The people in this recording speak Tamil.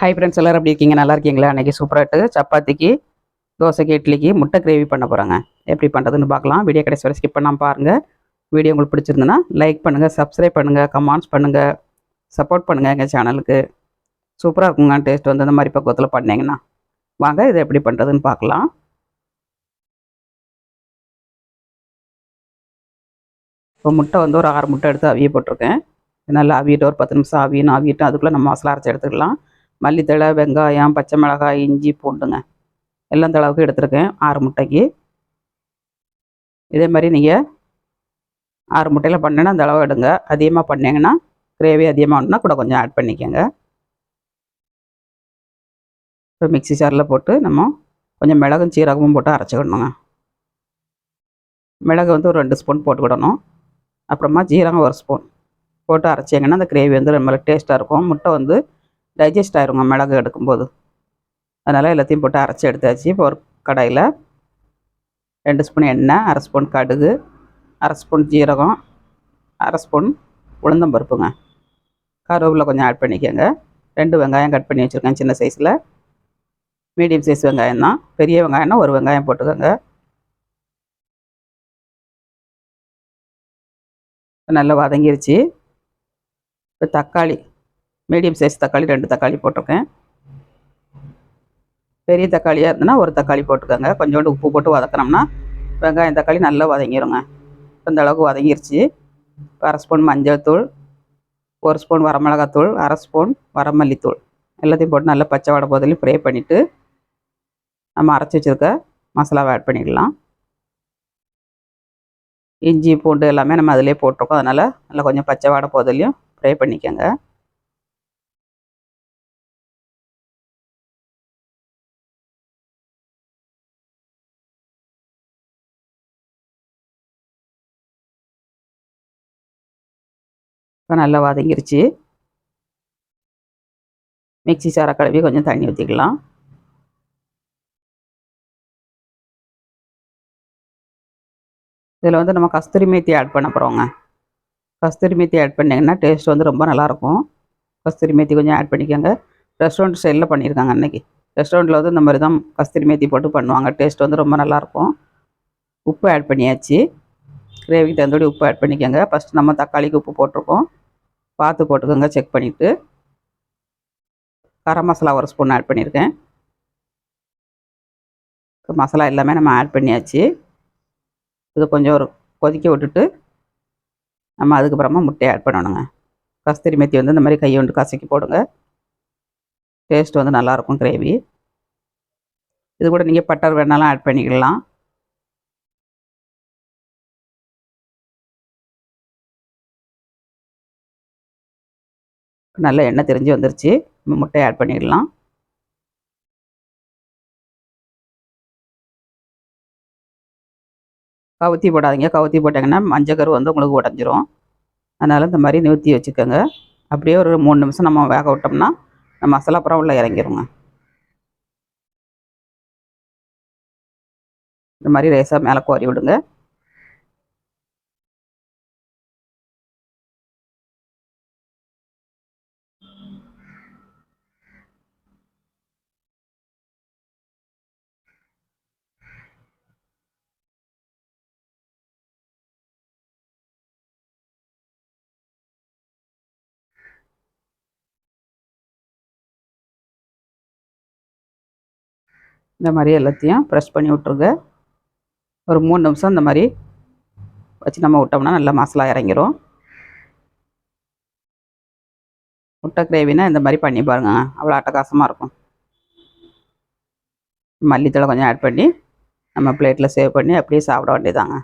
ஹை ஃப்ரெண்ட்ஸ் எல்லோரும் எப்படி இருக்கீங்க? நல்லா இருக்கீங்களா? அன்றைக்கி சூப்பராகிட்டு சப்பாத்திக்கு தோசைக்கு இட்லிக்கு முட்டை கிரேவி பண்ண போகிறாங்க எப்படி பண்ணுறதுன்னு பார்க்கலாம். வீடியோ கடைசி வரை ஸ்கிப் பண்ணாமல் பாருங்கள் வீடியோ உங்களுக்கு பிடிச்சிருந்துன்னா லைக் பண்ணுங்கள் சப்ஸ்கிரைப் பண்ணுங்கள் கமெண்ட்ஸ் பண்ணுங்கள் சப்போர்ட் பண்ணுங்கள் எங்கள் சேனலுக்கு சூப்பராக இருக்குங்க டேஸ்ட் வந்து இந்த மாதிரி பக்குவத்தில் பண்ணிங்கன்னா. வாங்க இதை எப்படி பண்ணுறதுன்னு பார்க்கலாம். இப்போ முட்டை வந்து ஒரு ஆறு முட்டை எடுத்து அவிய போட்டிருக்கேன். நல்லா அவியிட்டு ஒரு பத்து நிமிஷம் அவியணும். அவியிட்டு அதுக்குள்ளே நம்ம மசாலா அரைச்சி எடுத்துக்கலாம். மல்லித்தழை வெங்காயம் பச்சை மிளகாய் இஞ்சி பூண்டுங்க. எல்லாம் இந்த அளவுக்கு ஆறு முட்டைக்கு. இதே மாதிரி நீங்கள் ஆறு முட்டையில் பண்ணேன்னா அந்த அளவு எடுங்க. அதிகமாக பண்ணிங்கன்னா கிரேவி அதிகமாக வேணும்னா கூட கொஞ்சம் ஆட் பண்ணிக்கோங்க. இப்போ மிக்ஸி சாரில் போட்டு நம்ம கொஞ்சம் மிளகும் சீரகமும் போட்டு அரைச்சிக்கணுங்க. மிளகு வந்து ஒரு ரெண்டு ஸ்பூன் போட்டுக்கிடணும் அப்புறமா ஜீரகம் ஒரு ஸ்பூன் போட்டு அரைச்சிங்கன்னா அந்த கிரேவி வந்து ரொம்ப டேஸ்ட்டாக இருக்கும். முட்டை வந்து டைஜஸ்ட் ஆயிருங்க மிளகு எடுக்கும்போது. அதனால் எல்லாத்தையும் போட்டு அரைச்சி எடுத்தாச்சு. இப்போ ஒரு கடாயில் ரெண்டு ஸ்பூன் எண்ணெய் அரை ஸ்பூன் கடுகு அரை ஸ்பூன் ஜீரகம் அரை ஸ்பூன் உளுந்தம்பருப்புங்க கருவேப்பிலை கொஞ்சம் ஆட் பண்ணிக்கோங்க. ரெண்டு வெங்காயம் கட் பண்ணி வச்சுருக்கேன் சின்ன சைஸில் மீடியம் சைஸ் வெங்காயம் தான். பெரிய வெங்காயம்னா ஒரு வெங்காயம் போட்டுக்கோங்க. நல்லா வதங்கிருச்சு. இப்போ தக்காளி மீடியம் சைஸ் தக்காளி ரெண்டு தக்காளி போட்டிருக்கேன். பெரிய தக்காளியாக இருந்ததுன்னா ஒரு தக்காளி போட்டுக்கோங்க. கொஞ்சோண்டு உப்பு போட்டு வதக்கினோம்னா வெங்காயம் தக்காளி நல்லா வதங்கிடுங்க இந்த அளவுக்கு வதங்கிருச்சு. அரை ஸ்பூன் மஞ்சள் தூள் ஒரு ஸ்பூன் வரமிளகாத்தூள் அரை ஸ்பூன் வரமல்லித்தூள். எல்லாத்தையும் போட்டு நல்லா பச்சை வடை போதிலையும் ஃப்ரை பண்ணிவிட்டு நம்ம அரைச்சி வச்சுருக்க மசாலாவை ஆட் பண்ணிக்கலாம். இஞ்சி பூண்டு எல்லாமே நம்ம அதிலே போட்டிருக்கோம். அதனால் நல்லா கொஞ்சம் பச்சை வாடை போதிலையும் ஃப்ரை பண்ணிக்கோங்க. இப்போ நல்லா வதங்கிருச்சு. மிக்சி சாரை கழுவி கொஞ்சம் தண்ணி ஊற்றிக்கலாம் இதில் வந்து நம்ம கஸ்தூரி மேத்தி ஆட் பண்ண போகிறோங்க கஸ்தூரி மேத்தி ஆட் பண்ணிங்கன்னா டேஸ்ட் வந்து ரொம்ப நல்லாயிருக்கும். கஸ்தூரி மேத்தி கொஞ்சம் ஆட் பண்ணிக்கோங்க. ரெஸ்டாரண்ட் ஸ்டைலில் பண்ணியிருக்காங்க அன்றைக்கி ரெஸ்டாரண்ட்டில் வந்து இந்த மாதிரி தான் கஸ்தூரி மேத்தி போட்டு பண்ணுவாங்க. டேஸ்ட் வந்து ரொம்ப நல்லாயிருக்கும். உப்பு ஆட் பண்ணியாச்சு. கிரேவிக்கு தகுந்தபடி உப்பு ஆட் பண்ணிக்கோங்க. ஃபஸ்ட் நம்ம தக்காளிக்கு உப்பு போட்டிருக்கோம். பார்த்து போட்டுக்கோங்க செக் பண்ணிவிட்டு கரம் மசாலா ஒரு ஸ்பூன் ஆட் பண்ணியிருக்கேன் மசாலா எல்லாமே நம்ம ஆட் பண்ணியாச்சு. இது கொஞ்சம் ஒரு கொதிக்க விட்டுட்டு நம்ம அதுக்கப்புறமா முட்டையை ஆட் பண்ணணுங்க. கஸ்தூரி மெத்தி வந்து இந்த மாதிரி கையை வந்து கசக்கி போடுங்க. டேஸ்ட் வந்து நல்லாயிருக்கும் கிரேவி இது கூட நீங்கள் பட்டர் வேணாலும் ஆட் பண்ணிக்கலாம். நல்ல எண்ணெய் தெரிஞ்சு வந்துருச்சு. முட்டையை ஆட் பண்ணிடலாம். கவுத்தி போடாதீங்க. கவுத்தி போட்டிங்கன்னா மஞ்சக்கரு வந்து உங்களுக்கு உடஞ்சிரும். அதனால் இந்த மாதிரி நிறுத்தி வச்சுக்கோங்க. அப்படியே ஒரு மூணு நிமிஷம் நம்ம வேக விட்டோம்னா நம்ம மசாலா அப்புறம் உள்ளே இறங்கிருங்க. இந்த மாதிரி லேசாக மேலே கோரி விடுங்க. இந்த மாதிரி எல்லாத்தையும் ப்ரெஷ் பண்ணி விட்ருங்க ஒரு மூணு நிமிஷம் இந்த மாதிரி வச்சு நம்ம விட்டோம்னா நல்லா மசாலா இறங்கிரும். முட்டை கிரேவினா இந்த மாதிரி பண்ணி பாருங்க. அவ்வளோ அட்டகாசமாக இருக்கும். மல்லித்தூளை கொஞ்சம் ஆட் பண்ணி நம்ம பிளேட்டில் சேவ் பண்ணி அப்படியே சாப்பிட வேண்டியதாங்க